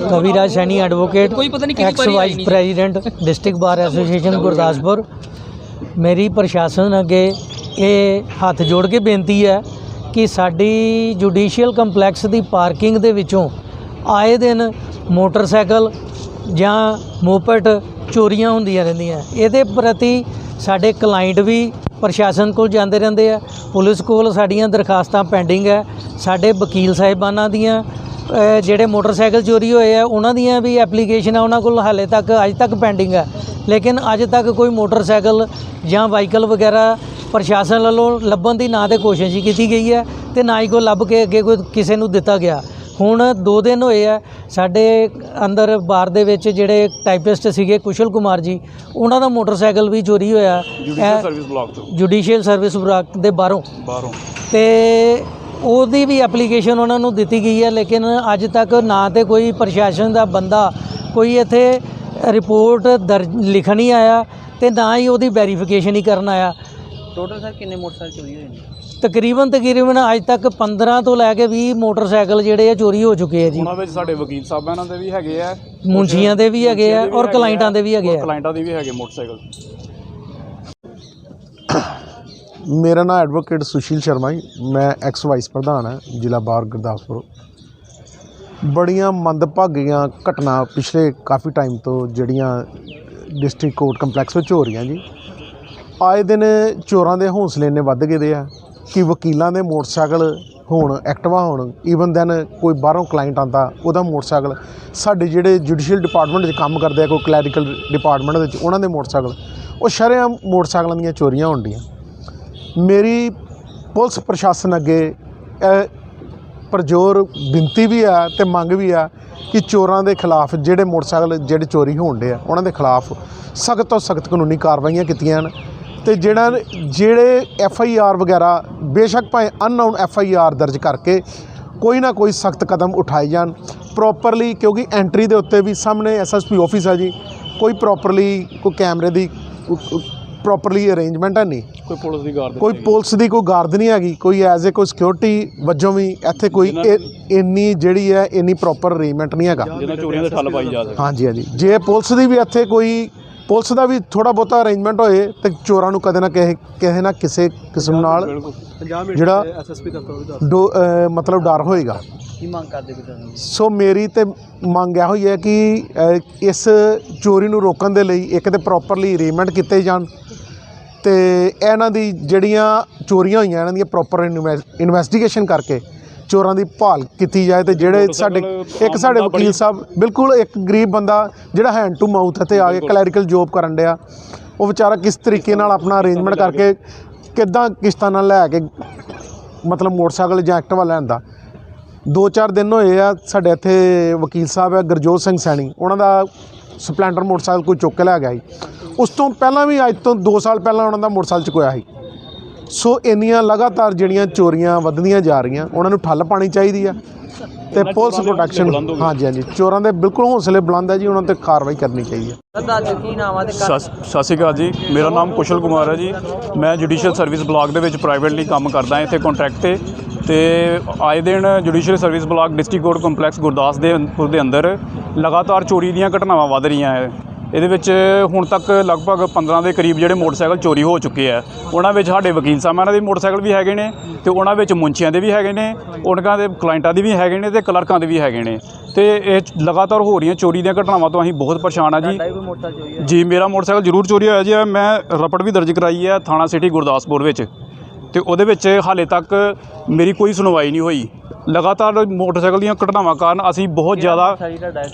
Kaviraj Saini advocate ਕੋਈ ਪਤਾ ਨਹੀਂ ਕਿਹਦੀ ਐਕਸ ਵਾਰੀ vice. President district bar association Gurdaspur. ਮੇਰੀ ਪ੍ਰਸ਼ਾਸਨ ਅੱਗੇ ਇਹ ਹੱਥ ਜੋੜ ਕੇ ਬੇਨਤੀ ਹੈ ਕਿ ਸਾਡੀ ਜੁਡੀਸ਼ੀਅਲ ਕੰਪਲੈਕਸ ਦੀ ਪਾਰਕਿੰਗ ਦੇ ਵਿੱਚੋਂ ਆਏ ਦਿਨ ਮੋਟਰਸਾਈਕਲ ਜਾਂ ਮੋਪਟ ਚੋਰੀਆਂ ਹੁੰਦੀਆਂ ਰਹਿੰਦੀਆਂ। ਇਹਦੇ ਪ੍ਰਤੀ ਸਾਡੇ ਕਲਾਇੰਟ ਵੀ ਪ੍ਰਸ਼ਾਸਨ ਕੋਲ ਜਾਂਦੇ ਰਹਿੰਦੇ ਆ। ਪੁਲਿਸ ਕੋਲ ਸਾਡੀਆਂ ਦਰਖਾਸਤਾਂ ਪੈਂਡਿੰਗ ਹੈ। ਸਾਡੇ ਵਕੀਲ ਸਾਹਿਬਾਨਾਂ ਦੀਆਂ ਜਿਹੜੇ ਮੋਟਰਸਾਈਕਲ ਚੋਰੀ ਹੋਏ ਆ ਉਹਨਾਂ ਦੀਆਂ ਵੀ ਐਪਲੀਕੇਸ਼ਨ ਆ ਉਹਨਾਂ ਕੋਲ ਹਾਲੇ ਤੱਕ ਅੱਜ ਤੱਕ ਪੈਂਡਿੰਗ ਹੈ ਲੇਕਿਨ ਅੱਜ ਤੱਕ ਕੋਈ ਮੋਟਰਸਾਈਕਲ ਜਾਂ ਵਾਹੀਕਲ ਵਗੈਰਾ ਪ੍ਰਸ਼ਾਸਨ ਵੱਲੋਂ ਲੱਭਣ ਦੀ ਨਾ ਤੇ ਕੋਸ਼ਿਸ਼ ਹੀ ਕੀਤੀ ਗਈ ਹੈ ਤੇ ਨਾ ਹੀ ਕੋਈ ਲੱਭ ਕੇ ਅੱਗੇ ਕੋਈ ਕਿਸੇ ਨੂੰ ਦਿੱਤਾ ਗਿਆ। ਹੁਣ 2 ਦਿਨ ਹੋਏ ਆ ਸਾਡੇ ਅੰਦਰ ਬਾਰ ਦੇ ਵਿੱਚ ਜਿਹੜੇ ਟਾਈਪਿਸਟ ਸੀਗੇ ਕੁਸ਼ਲ ਕੁਮਾਰ ਜੀ ਉਹਨਾਂ ਦਾ ਮੋਟਰਸਾਈਕਲ ਵੀ ਚੋਰੀ ਹੋਇਆ। ਜੁਡੀਸ਼ੀਅਲ ਸਰਵਿਸ ਬਲਾਕ ਤੋਂ ਜੁਡੀਸ਼ੀਅਲ ਸਰਵਿਸ ਵਿਭਾਗ ਦੇ ਬਾਹਰੋਂ। ਬਾਹਰੋਂ। ਤੇ ਉਹਦੀ ਵੀ ਐਪਲੀਕੇਸ਼ਨ ਉਹਨਾਂ ਨੂੰ ਦਿੱਤੀ ਗਈ ਹੈ ਲੇਕਿਨ ਅੱਜ ਤੱਕ ਨਾ ਤੇ ਕੋਈ ਪ੍ਰਸ਼ਾਸਨ ਦਾ ਬੰਦਾ ਕੋਈ ਇੱਥੇ ਰਿਪੋਰਟ ਦਰਜ ਲਿਖਣ ਹੀ ਆਇਆ ਤੇ ਨਾ ਹੀ ਉਹਦੀ ਵੈਰੀਫਿਕੇਸ਼ਨ ਹੀ ਕਰਨ ਆਇਆ। ਟੋਟਲ ਸਰ ਕਿੰਨੇ ਮੋਟਰਸਾਈਕਲ ਚੋਰੀ ਹੋਏ ਨੇ? ਤਕਰੀਬਨ ਤਕਰੀਬਨ ਅੱਜ ਤੱਕ 15 ਤੋਂ ਲੈ ਕੇ 20 ਮੋਟਰਸਾਈਕਲ ਜਿਹੜੇ ਆ ਚੋਰੀ ਹੋ ਚੁੱਕੇ ਆ ਜੀ। ਉਹਨਾਂ ਵਿੱਚ ਸਾਡੇ ਵਕੀਲ ਸਾਹਿਬਾਨਾਂ ਦੇ ਵੀ ਹੈਗੇ ਆ ਮੁਨਸ਼ੀਆਂ ਦੇ ਵੀ ਹੈਗੇ ਆ ਔਰ ਕਲਾਇੰਟਾਂ ਦੇ ਵੀ ਹੈਗੇ ਆ। ਕਲਾਇੰਟਾਂ ਦੇ ਵੀ ਹੈਗੇ ਮੋਟਰਸਾਈਕਲ। ਮੇਰਾ ਨਾਮ ਐਡਵੋਕੇਟ ਸੁਸ਼ੀਲ ਸ਼ਰਮਾ ਜੀ। ਮੈਂ ਐਕਸ ਵਾਈਸ ਪ੍ਰਧਾਨ ਹਾਂ, ਜ਼ਿਲ੍ਹਾ ਬਾਰ ਗੁਰਦਾਸਪੁਰ। ਬੜੀਆਂ ਮੰਦਭਾਗੀਆਂ ਘਟਨਾ ਪਿਛਲੇ ਕਾਫੀ ਟਾਈਮ ਤੋਂ ਜਿਹੜੀਆਂ ਡਿਸਟ੍ਰਿਕਟ ਕੋਰਟ ਕੰਪਲੈਕਸ ਵਿੱਚ ਹੋ ਰਹੀਆਂ ਜੀ। ਆਏ ਦਿਨ ਚੋਰਾਂ ਦੇ ਹੌਸਲੇ ਨੇ ਵੱਧ ਗਏ ਦੇ ਆ ਕਿ ਵਕੀਲਾਂ ਦੇ ਮੋਟਰਸਾਈਕਲ ਹੋਣ ਐਕਟਿਵਾ ਹੋਣ ਈਵਨ ਦੈਨ ਕੋਈ ਬਾਹਰੋਂ ਕਲਾਇੰਟ ਆਂਦਾ ਉਹਦਾ ਮੋਟਰਸਾਈਕਲ। ਸਾਡੇ ਜਿਹੜੇ ਜੁਡੀਸ਼ੀਅਲ ਡਿਪਾਰਟਮੈਂਟ 'ਚ ਕੰਮ ਕਰਦੇ ਆ, ਕੋਈ ਕਲੈਰੀਕਲ ਡਿਪਾਰਟਮੈਂਟ ਵਿੱਚ, ਉਹਨਾਂ ਦੇ ਮੋਟਰਸਾਈਕਲ। ਉਹ ਸ਼ਰੇਆਮ ਮੋਟਰਸਾਈਕਲਾਂ ਦੀਆਂ ਚੋਰੀਆਂ ਹੋਣ ਡੀਆਂ। ਮੇਰੀ ਪੁਲਿਸ ਪ੍ਰਸ਼ਾਸਨ ਅੱਗੇ ਇਹ ਪਰਜ਼ੋਰ ਬੇਨਤੀ ਵੀ ਆ ਤੇ ਮੰਗ ਵੀ ਆ ਕਿ ਚੋਰਾਂ ਦੇ ਖਿਲਾਫ ਜਿਹੜੇ ਮੋਟਰਸਾਈਕਲ, ਜਿਹੜੇ ਚੋਰੀ ਹੋਣ ਡੇ ਆ, ਉਹਨਾਂ ਦੇ ਖਿਲਾਫ ਸਖਤ ਤੋਂ ਸਖਤ ਕਾਨੂੰਨੀ ਕਾਰਵਾਈਆਂ ਕੀਤੀਆਂ ਜਾਣ ਤੇ ਜਿਹੜਾ, ਜਿਹੜੇ ਐਫ ਆਈ ਆਰ ਵਗੈਰਾ, ਬੇਸ਼ੱਕ ਭਾਵੇਂ ਅਨਨਾਊਨ ਐਫ ਆਈ ਆਰ ਦਰਜ ਕਰਕੇ ਕੋਈ ਨਾ ਕੋਈ ਸਖਤ ਕਦਮ ਉਠਾਏ ਜਾਣ। ਪ੍ਰੋਪਰਲੀ ਕਿਉਂਕਿ ਐਂਟਰੀ ਦੇ ਉੱਤੇ ਵੀ ਸਾਹਮਣੇ ਐਸ ਐਸ ਪੀ ਆਫਿਸ ਆ ਜੀ, ਕੋਈ ਪ੍ਰੋਪਰਲੀ ਕੋਈ ਕੈਮਰੇ ਦੀ ਪ੍ਰੋਪਰਲੀ ਅਰੇਂਜਮੈਂਟ ਹੈ ਨਹੀਂ। ਕੋਈ ਪੁਲਿਸ ਦੀ ਗਾਰਡ ਕੋਈ ਪੁਲਿਸ ਦੀ ਕੋਈ ਗਾਰਡ ਨਹੀਂ ਹੈਗੀ। ਕੋਈ ਐਜ਼ ਏ ਕੋਈ ਸਿਕਿਉਰਿਟੀ ਵਜੋਂ ਵੀ ਇੱਥੇ ਕੋਈ ਇਹ- ਇੰਨੀ ਜਿਹੜੀ ਹੈ ਇੰਨੀ ਪ੍ਰੋਪਰ ਅਰੇਂਜਮੈਂਟ ਨਹੀਂ ਹੈਗਾ। ਜਿਹਨਾਂ ਚੋਰੀਆਂ ਦੇ ਠੱਲ ਪਾਈ ਜਾ ਸਕੇ ਹਾਂਜੀ ਹਾਂਜੀ। ਜੇ ਪੁਲਿਸ ਦੀ ਵੀ ਇੱਥੇ ਕੋਈ ਪੁਲਿਸ ਦਾ ਵੀ ਥੋੜਾ ਬਹੁਤਾ ਅਰੇਂਜਮੈਂਟ ਹੋਏ ਤੇ ਚੋਰਾਂ ਨੂੰ ਕਦੇ ਨਾ ਕਿਸੇ ਕਿਸੇ ਨਾ ਕਿਸੇ ਕਿਸਮ ਨਾਲ ਬਿਲਕੁਲ ਜਿਹੜਾ ਡੋ- ਅਹ ਮਤਲਬ ਡਰ ਹੋਏਗਾ। ਕੀ ਮੰਗ ਕਰਦੇ ਵੀ ਤੁਹਾਨੂੰ? ਸੋ ਮੇਰੀ ਤੇ ਮੰਗ ਇਹੋ ਹੀ ਹੈ ਕਿ ਅਹ, ਇਸ ਚੋਰੀ ਨੂੰ ਰੋਕਣ ਦੇ ਲਈ ਇੱਕ ਤੇ ਪ੍ਰੋਪਰਲੀ ਅਰੇਂਜਮੈਂਟ ਕੀਤੇ ਜਾਣ ਤੇ ਇਹਨਾਂ ਦੀ ਜਿਹੜੀਆਂ ਚੋਰੀਆਂ ਹੋਈਆਂ ਇਹਨਾਂ ਦੀਆਂ ਪ੍ਰੋਪਰ ਇਨਵੈਸਟੀਗੇਸ਼ਨ ਕਰਕੇ ਚੋਰਾਂ ਦੀ ਭਾਲ ਕੀਤੀ ਜਾਏ ਤੇ ਜਿਹੜੇ ਸਾਡੇ ਇੱਕ ਸਾਡੇ ਵਕੀਲ ਸਾਹਿਬ ਬਿਲਕੁਲ ਇੱਕ ਗਰੀਬ ਬੰਦਾ ਜਿਹੜਾ ਹੈਂਡ ਟੂ ਮਾਊਥ ਤੇ ਆ ਕੇ ਕਲੈਰੀਕਲ ਜੋਬ ਕਰਨ ਡਿਆ। ਉਹ ਵਿਚਾਰਾ ਕਿਸ ਤਰੀਕੇ ਨਾਲ ਆਪਣਾ ਅਰੇਂਜਮੈਂਟ ਕਰਕੇ ਕਿੱਦਾਂ ਕਿਸ਼ਤਾਂ ਨਾਲ ਲੈ ਕੇ ਮਤਲਬ ਮੋਟਰਸਾਈਕਲ ਜਾਂ ਐਕਟਿਵਾ ਲੈਣ ਦਾ ਦੋ ਚਾਰ ਦਿਨ ਹੋਏ ਆ ਸਾਡੇ ਇੱਥੇ ਵਕੀਲ ਸਾਹਿਬ ਹੈ ਗੁਰਜੋਤ ਸਿੰਘ ਸੈਣੀ। ਉਹਨਾਂ ਦਾ ਸਪਲੈਂਡਰ ਮੋਟਰਸਾਈਕਲ ਕੋਈ ਚੁੱਕ ਕੇ ਲੈ ਗਿਆ ਸੀ। ਉਸ ਤੋਂ ਪਹਿਲਾਂ ਵੀ ਅੱਜ ਤੋਂ 2 ਸਾਲ ਪਹਿਲਾਂ ਉਹਨਾਂ ਦਾ ਮੋਟਰਸਾਈਕਲ ਚੁੱਕਿਆ ਸੀ। ਸੋ ਇੰਨੀਆਂ ਲਗਾਤਾਰ ਜਿਹੜੀਆਂ ਚੋਰੀਆਂ ਵੱਧਦੀਆਂ ਜਾ ਰਹੀਆਂ ਉਹਨਾਂ ਨੂੰ ਠੱਲ ਪਾਣੀ ਚਾਹੀਦੀ ਆ ਤੇ ਪੁਲਿਸ ਪ੍ਰੋਟੈਕਸ਼ਨ। ਹਾਂਜੀ ਹਾਂਜੀ। ਚੋਰਾਂ ਦੇ ਬਿਲਕੁਲ ਹੌਸਲੇ ਬੁਲੰਦ ਹੈ ਜੀ ਉਹਨਾਂ ਤੇ ਕਾਰਵਾਈ ਕਰਨੀ ਚਾਹੀਦੀ ਹੈ ਸਤਿ ਸਤਿ ਸ਼੍ਰੀ ਅਕਾਲ ਜੀ। ਮੇਰਾ ਨਾਮ ਕੁਸ਼ਲ ਕੁਮਾਰ ਹੈ ਜੀ। ਮੈਂ ਜੁਡੀਸ਼ੀਅਲ ਸਰਵਿਸ ਬਲਾਕ ਦੇ ਵਿੱਚ ਪ੍ਰਾਈਵੇਟਲੀ ਕੰਮ ਕਰਦਾ ਹਾਂ ਇੱਥੇ ਕੰਟਰੈਕਟ ਤੇ। ਤੇ ਆਏ ਦਿਨ judicial service block district court complex Gurdas ਦੇ ਪੁਰ ਦੇ ਅੰਦਰ ਲਗਾਤਾਰ ਚੋਰੀ ਦੀਆਂ ਘਟਨਾਵਾਂ ਵੱਧ ਰਹੀਆਂ ਹੈ। ਇਹਦੇ ਵਿੱਚ ਹੁਣ ਤੱਕ ਲਗਭਗ 15 ਦੇ ਕਰੀਬ ਜਿਹੜੇ ਮੋਟਰਸਾਈਕਲ ਚੋਰੀ ਹੋ ਚੁੱਕੇ ਆ ਉਹਨਾਂ ਵਿੱਚ ਸਾਡੇ ਵਕੀਲ ਸਾਹਿਬਾਨਾਂ ਦੇ ਮੋਟਰਸਾਈਕਲ ਵੀ ਹੈਗੇ ਨੇ ਤੇ ਉਹਨਾਂ ਵਿੱਚ ਮੁੰਚੀਆਂ ਦੇ ਵੀ ਹੈਗੇ ਨੇ ਉਹਨਾਂ ਦੇ ਕਲਾਇੰਟਾਂ ਦੇ ਵੀ ਹੈਗੇ ਨੇ ਤੇ ਕਲਰਕਾਂ ਦੇ ਵੀ ਹੈਗੇ ਨੇ। ਤੇ ਇਹ ਲਗਾਤਾਰ ਹੋ ਰਹੀਆਂ ਚੋਰੀ ਦੀਆਂ ਘਟਨਾਵਾਂ ਤੋਂ ਅਸੀਂ ਬਹੁਤ ਪਰੇਸ਼ਾਨ ਆ ਜੀ। ਜੀ ਮੇਰਾ ਮੋਟਰਸਾਈਕਲ ਜ਼ਰੂਰ ਚੋਰੀ ਹੋਇਆ ਜੀ। ਮੈਂ ਰਪਟ ਵੀ ਦਰਜ ਕਰਾਈ ਹੈ ਥਾਣਾ ਸਿਟੀ ਗੁਰਦਾਸਪੁਰ ਵਿੱਚ। ਤੇ ਉਹਦੇ ਵਿੱਚ ਹਾਲੇ ਤੱਕ ਮੇਰੀ ਕੋਈ ਸੁਣਵਾਈ ਨਹੀਂ ਹੋਈ। ਲਗਾਤਾਰ ਮੋਟਰਸਾਈਕਲ ਦੀਆਂ ਘਟਨਾਵਾਂ ਕਾਰਨ ਅਸੀਂ ਬਹੁਤ ਜ਼ਿਆਦਾ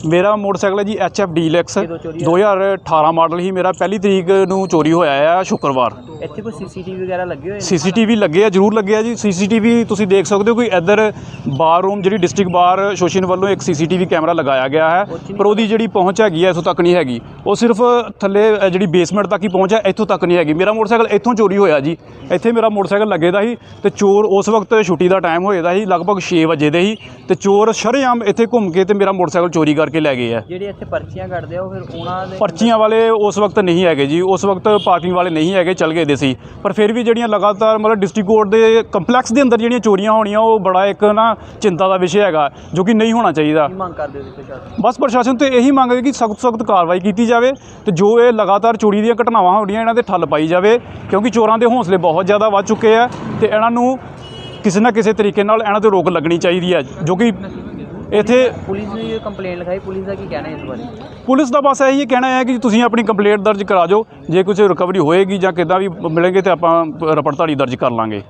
ਮੇਰਾ ਮੋਟਰਸਾਈਕਲ ਹੈ ਜੀ ਐਚਐਫ ਡੀਲੈਕਸ ਕਦੋਂ ਚੋਰੀ ਹੋਇਆ? 2018 ਮਾਡਲ ਹੀ ਮੇਰਾ ਪਹਿਲੀ ਤਰੀਕ ਨੂੰ ਚੋਰੀ ਹੋਇਆ ਹੈ ਸ਼ੁੱਕਰਵਾਰ। ਇੱਥੇ ਕੋਈ ਸੀਸੀਟੀਵੀ ਵਗੈਰਾ ਲੱਗੇ ਹੋਏ ਨੇ? ਸੀਸੀਟੀਵੀ ਲੱਗੇ ਆ ਜ਼ਰੂਰ ਲੱਗੇ ਆ ਜੀ। ਸੀਸੀਟੀਵੀ ਤੁਸੀਂ ਦੇਖ ਸਕਦੇ ਹੋ ਕੋਈ ਇੱਧਰ ਬਾਰ ਰੂਮ ਜਿਹੜੀ ਡਿਸਟ੍ਰਿਕਟ ਬਾਰ ਐਸੋਸੀਏਸ਼ਨ ਵੱਲੋਂ ਇੱਕ ਸੀਸੀਟੀਵੀ ਕੈਮਰਾ ਲਗਾਇਆ ਗਿਆ ਹੈ। ਪਰ ਉਹਦੀ ਜਿਹੜੀ ਪਹੁੰਚ ਹੈਗੀ ਹੈ ਇੱਥੋਂ ਤੱਕ ਨਹੀਂ ਹੈਗੀ। ਉਹ ਸਿਰਫ ਥੱਲੇ ਜਿਹੜੀ ਬੇਸਮੈਂਟ ਤੱਕ ਹੀ ਪਹੁੰਚ ਹੈ ਇੱਥੋਂ ਤੱਕ ਨਹੀਂ ਹੈਗੀ। ਮੇਰਾ ਮੋਟਰਸਾਈਕਲ ਇੱਥੋਂ ਚੋਰੀ ਹੋਇਆ ਜੀ। ਇੱਥੇ ਮੇਰਾ ਮੋਟਰਸਾਈਕਲ ਲੱਗੇ ਦਾ ਸੀ ਤੇ ਚੋਰ ਉਸ ਵਕਤ ਛੁੱਟੀ ਦਾ ਟਾਈਮ ਹੋਏ ਦਾ ਸੀ। ਲਗਭਗ 6 6 ਵਜੇ ਦੇ ਹੀ ਤੇ ਚੋਰ ਸ਼ਰੇਆਮ ਇੱਥੇ ਘੁੰਮ ਕੇ ਤੇ ਮੇਰਾ ਮੋਟਰਸਾਈਕਲ ਚੋਰੀ ਕਰਕੇ ਲੈ ਗਏ ਆ। ਜਿਹੜੇ ਇੱਥੇ ਪਰਚੀਆਂ ਕੱਢਦੇ ਆ ਉਹ ਫਿਰ ਉਹਨਾਂ ਦੇ ਪਰਚੀਆਂ ਵਾਲੇ ਉਸ ਵਕਤ ਨਹੀਂ ਹੈਗੇ ਜੀ ਉਸ ਵਕਤ ਪਾਰਕਿੰਗ ਵਾਲੇ ਨਹੀਂ ਹੈਗੇ ਚੱਲ ਗਏ ਦੇ ਸੀ। ਪਰ ਫਿਰ ਵੀ ਜਿਹੜੀਆਂ ਲਗਾਤਾਰ ਮਤਲਬ ਡਿਸਟ੍ਰਿਕਟ ਕੋਰਟ ਦੇ ਕੰਪਲੈਕਸ ਦੇ ਅੰਦਰ ਜਿਹੜੀਆਂ ਚੋਰੀਆਂ ਹੋਣੀਆਂ ਉਹ ਬੜਾ ਇੱਕ ਨਾ ਚਿੰਤਾ ਦਾ ਵਿਸ਼ਾ ਹੈਗਾ ਜੋ ਕਿ ਨਹੀਂ ਹੋਣਾ ਚਾਹੀਦਾ। ਕੀ ਮੰਗ ਕਰਦੇ ਹੋ ਤੁਸੀਂ ਪ੍ਰਸ਼ਾਸਨ ਬਸ ਪ੍ਰਸ਼ਾਸਨ ਤੋਂ ਇਹੀ ਮੰਗ ਹੈ ਕਿ ਸਖਤ ਸਖਤ ਕਾਰਵਾਈ ਕੀਤੀ ਜਾਵੇ ਤੇ ਜੋ ਇਹ ਲਗਾਤਾਰ ਚੋਰੀ ਦੀਆਂ ਘਟਨਾਵਾਂ ਹੋ ਰਹੀਆਂ ਇਹਨਾਂ ਤੇ ਠੱਲ ਪਾਈ ਜਾਵੇ ਕਿਉਂਕਿ ਚੋਰਾਂ ਦੇ ਹੌਸਲੇ ਬਹੁਤ ਜ਼ਿਆਦਾ ਵੱਧ ਚੁੱਕੇ ਆ ਤੇ ਇਹਨਾਂ ਨੂੰ ਕਿਸੇ ਨਾ ਕਿਸੇ ਤਰੀਕੇ ਨਾਲ ਇਹਨਾਂ ਤੇ ਰੋਕ ਲੱਗਣੀ ਚਾਹੀਦੀ ਹੈ ਜੋ ਕਿ ਇੱਥੇ ਪੁਲਿਸ ਨੇ ਕੰਪਲੇਂਟ ਲਿਖਾਈ। ਪੁਲਿਸ ਦਾ ਕੀ ਕਹਿਣਾ ਹੈ ਇਸ ਬਾਰੇ? ਪੁਲਿਸ ਦਾ ਬਸ ਇਹੀ ਕਹਿਣਾ ਹੈ ਕਿ ਤੁਸੀਂ ਆਪਣੀ ਕੰਪਲੇਂਟ ਦਰਜ ਕਰਾ ਦਿਓ। ਜੇ ਕੁਝ ਰਿਕਵਰੀ ਹੋਏਗੀ ਜਾਂ ਕਿੱਦਾਂ ਵੀ ਮਿਲੇਗੇ ਤੇ ਆਪਾਂ ਰਪੜਤਾੜੀ ਦਰਜ ਕਰ ਲਾਂਗੇ।